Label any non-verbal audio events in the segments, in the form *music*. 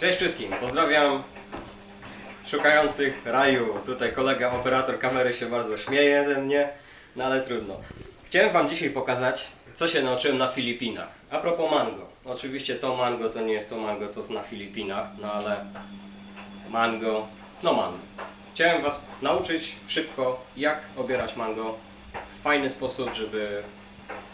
Cześć wszystkim, pozdrawiam szukających raju. Tutaj kolega operator kamery się bardzo śmieje ze mnie, no ale trudno. Chciałem Wam dzisiaj pokazać, co się nauczyłem na Filipinach. A propos mango. Oczywiście to mango to nie jest to mango, co jest na Filipinach, no ale mango, no mango. Chciałem Was nauczyć szybko, jak obierać mango w fajny sposób, żeby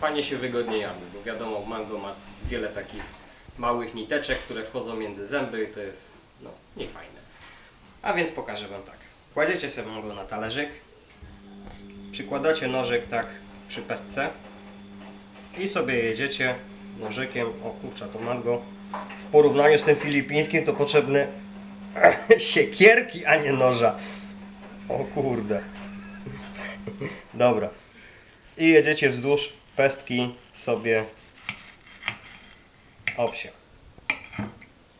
fajnie się wygodnie jadły, bo wiadomo, mango ma wiele takich małych niteczek, które wchodzą między zęby i to jest no, niefajne. A więc pokażę Wam tak. Kładziecie sobie mango na talerzyk, przykładacie nożyk tak przy pestce i sobie jedziecie nożykiem, o kurczę to mango, w porównaniu z tym filipińskim to potrzebne *laughs* siekierki, a nie noża. O kurde. Dobra. I jedziecie wzdłuż pestki sobie obsie.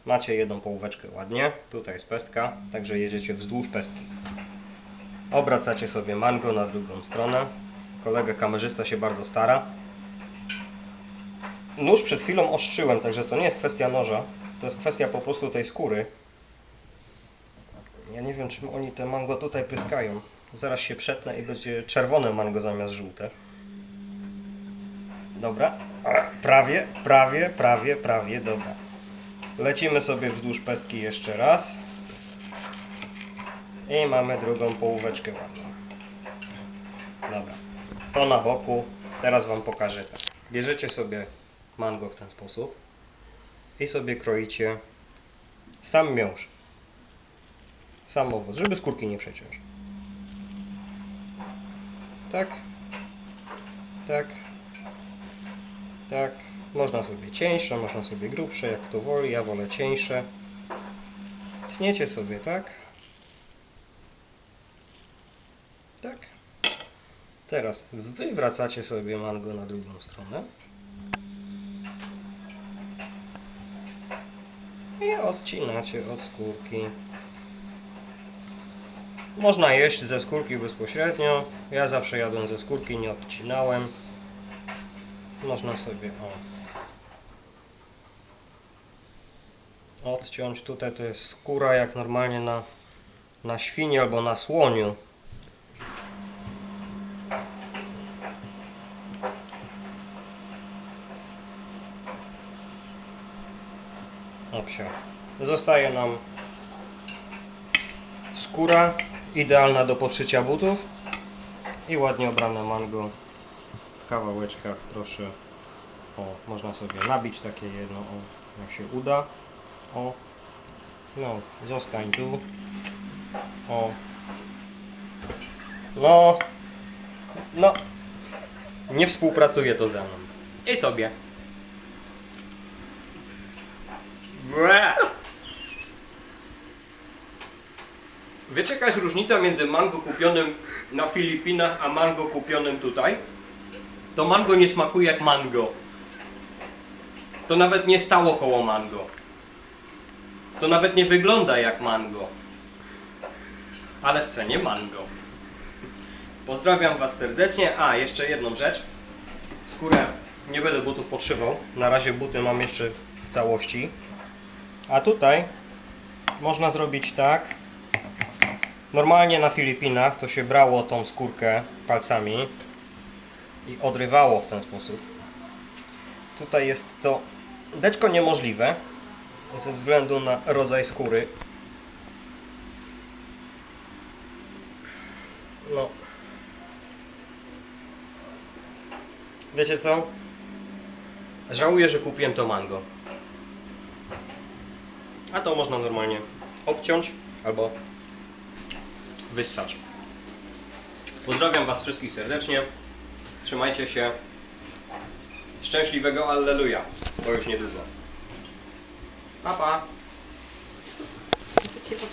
Macie jedną połóweczkę ładnie. Tutaj jest pestka, także jedziecie wzdłuż pestki. Obracacie sobie mango na drugą stronę. Kolega kamerzysta się bardzo stara. Nóż przed chwilą ostrzyłem, także to nie jest kwestia noża. To jest kwestia po prostu tej skóry. Ja nie wiem, czym oni te mango tutaj pyskają. Zaraz się przetnę i będzie czerwone mango zamiast żółte. Dobra. Prawie, prawie, prawie, prawie, dobra. Lecimy sobie wzdłuż pestki jeszcze raz. I mamy drugą połóweczkę ładną. Dobra. To na boku. Teraz Wam pokażę tak. Bierzecie sobie mango w ten sposób i sobie kroicie sam miąższ. Sam owoc, żeby skórki nie przeciąć. Tak. Tak. Tak. Można sobie cieńsze, można sobie grubsze, jak kto woli. Ja wolę cieńsze. Tniecie sobie, tak? Tak. Teraz wywracacie sobie mango na drugą stronę. I odcinacie od skórki. Można jeść ze skórki bezpośrednio. Ja zawsze jadłem ze skórki, nie odcinałem. Można sobie o, odciąć. Tutaj to jest skóra jak normalnie na, na świni albo na słoniu. Opsia. Zostaje nam skóra idealna do podszycia butów i ładnie obrane mango w kawałeczkach proszę. O, można sobie nabić takie jedno o, jak się uda. O, no, zostań tu. O. No. No. Nie współpracuje to ze mną. I sobie. Ble. Wiecie jaka jest różnica między mango kupionym na Filipinach, a mango kupionym tutaj? To mango nie smakuje jak mango. To nawet nie stało koło mango. To nawet nie wygląda jak mango. Ale w cenie mango. Pozdrawiam Was serdecznie. A, jeszcze jedną rzecz. Skórę nie będę butów podszywał. Na razie buty mam jeszcze w całości. A tutaj można zrobić tak. Normalnie na Filipinach to się brało tą skórkę palcami i odrywało w ten sposób. Tutaj jest to deczko niemożliwe ze względu na rodzaj skóry. No. Wiecie co? Żałuję, że kupiłem to mango. A to można normalnie obciąć albo wyssać. Pozdrawiam Was wszystkich serdecznie. Trzymajcie się. Szczęśliwego Alleluja, bo już niedługo. Pa, pa.